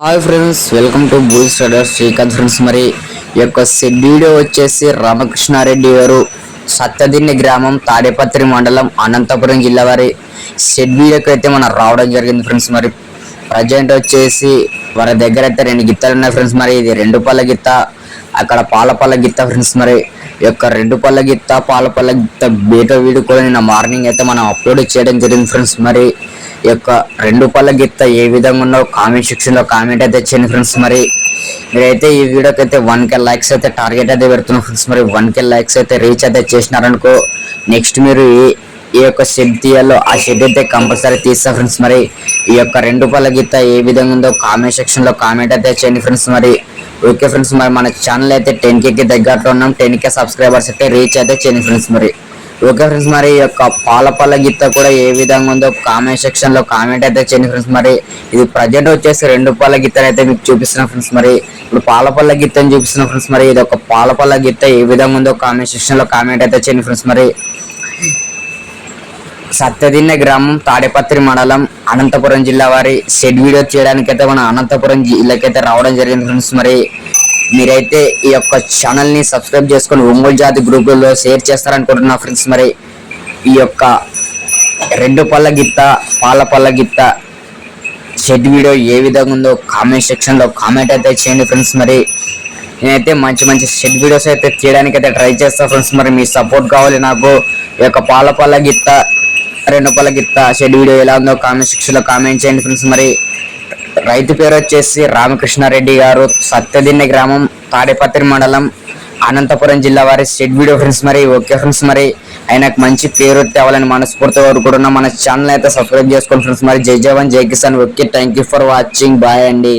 Hi friends welcome to బుల్ స్టడర్ Srikanth friends మరి ఈ యొక్క వీడియో వచ్చేసి రామకృష్ణారెడ్డి గారు సత్తదిన్ని గ్రామం తాడేపత్రి మండలం అనంతపురం జిల్లా వారి సెడ్ వీడియోకి అయితే మనం రావడం జరిగింది ఫ్రెండ్స్ మరి ప్రజెంట్ వచ్చేసి వారి దగ్గర అయితే రెండు గిత్తలు ఉన్నాయి ఫ్రెండ్స్ మరి ఇది రెండు పళ్ళ గిత్త అక్కడ పాల పళ్ళ గిత్త ఫ్రెండ్స్ మరి ఈ యొక్క రెండు పళ్ళ గిత్త పాల పళ్ళ గిత్త బీట వీడియో కూడా నిన్న మార్నింగ్ అయితే మనం అప్లోడ్ చేయడం జరిగింది ఫ్రెండ్స్ మరి యొక్క రెండు పళ్ళ గిత్త ఏ విధంగా ఉన్నో కామెంట్ సెక్షన్లో కామెంట్ అయితే చేయండి ఫ్రెండ్స్ మరి. మీరైతే ఈ వీడియోకి అయితే వన్ కే లైక్స్ అయితే టార్గెట్ అయితే పెడుతున్నాం ఫ్రెండ్స్ మరి. వన్ కే లైక్స్ అయితే రీచ్ అయితే చేసినారనుకో నెక్స్ట్ మీరు ఈ యొక్క షెడ్ తీయాలో ఆ షెడ్ అయితే కంపల్సరీ తీస్తా ఫ్రెండ్స్ మరి. ఈ యొక్క రెండు పళ్ళ గిత్త ఏ విధంగా ఉందో కామెంట్ సెక్షన్లో కామెంట్ అయితే చేయండి ఫ్రెండ్స్ మరి. ఓకే ఫ్రెండ్స్ మరి మన ఛానల్ అయితే టెన్ కేకి దగ్గరలో ఉన్నాం. టెన్ కే సబ్స్క్రైబర్స్ అయితే రీచ్ అయితే చేయండి ఫ్రెండ్స్ మరి. ఓకే ఫ్రెండ్స్ మరి ఈ యొక్క పాలపల్ల పళ్ళ గిత్త కూడా ఏ విధంగా ఉందో కామెంట్ సెక్షన్లో కామెంట్ అయితే చేయండి ఫ్రెండ్స్. మరి ఇది ప్రజెంట్ వచ్చేసి రెండు పళ్ళ గిత్తలు అయితే మీకు చూపిస్తున్నా ఫ్రెండ్స్. మరి ఇప్పుడు పాలపల్ల పళ్ళ గిత్తని చూపిస్తున్నా ఫ్రెండ్స్. మరి ఇది ఒక పాలపల్ల గీత గిత్త ఏ విధంగా ఉందో కామెంట్ సెక్షన్లో కామెంట్ అయితే చేయండి ఫ్రెండ్స్. మరి సత్యదిన్నె గ్రామం తాడేపత్రి మండలం అనంతపురం జిల్లా వారి షెడ్ వీడియో చేయడానికి అయితే మన అనంతపురం జిల్లాకైతే రావడం జరిగింది ఫ్రెండ్స్. మరి మీరైతే ఈ యొక్క ఛానల్ని సబ్స్క్రైబ్ చేసుకొని ఒంగోలు జాతి గ్రూపుల్లో షేర్ చేస్తారనుకుంటున్నా ఫ్రెండ్స్ మరి ఈ యొక్క రెండు పళ్ళ గిత్త పాల పళ్ళ గిత్త షెడ్ వీడియో ఏ విధంగా ఉందో కామెంట్ సెక్షన్లో కామెంట్ అయితే చేయండి ఫ్రెండ్స్ మరి నేనైతే మంచి మంచి షెడ్ వీడియోస్ అయితే తీయడానికి అయితే ట్రై చేస్తాను ఫ్రెండ్స్ మరి మీ సపోర్ట్ కావాలి నాకు. ఈ యొక్క పాల పళ్ళ గిత్త రెండు పళ్ళ గిత్త షెడ్ వీడియో ఎలా ఉందో కామెంట్ సెక్షన్లో కామెంట్ చేయండి ఫ్రెండ్స్ మరి రైతు పేరు వచ్చేసి రామకృష్ణారెడ్డి గారు సత్యదిన్నె గ్రామం తాడేపత్రి మండలం అనంతపురం జిల్లా వారి స్టేట్ వీడియో ఫ్రెండ్స్ మరి ఓకే ఫ్రెండ్స్ మరి ఆయనకు మంచి పేరు తేవాలని మనస్ఫూర్తిగా కోరుకుంటున్నాం. మన ఛానల్ అయితే సబ్స్క్రైబ్ చేసుకోండి ఫ్రెండ్స్ మరి. జై జవాన్ జై Kisan. Okay thank you for watching. Bye అండి.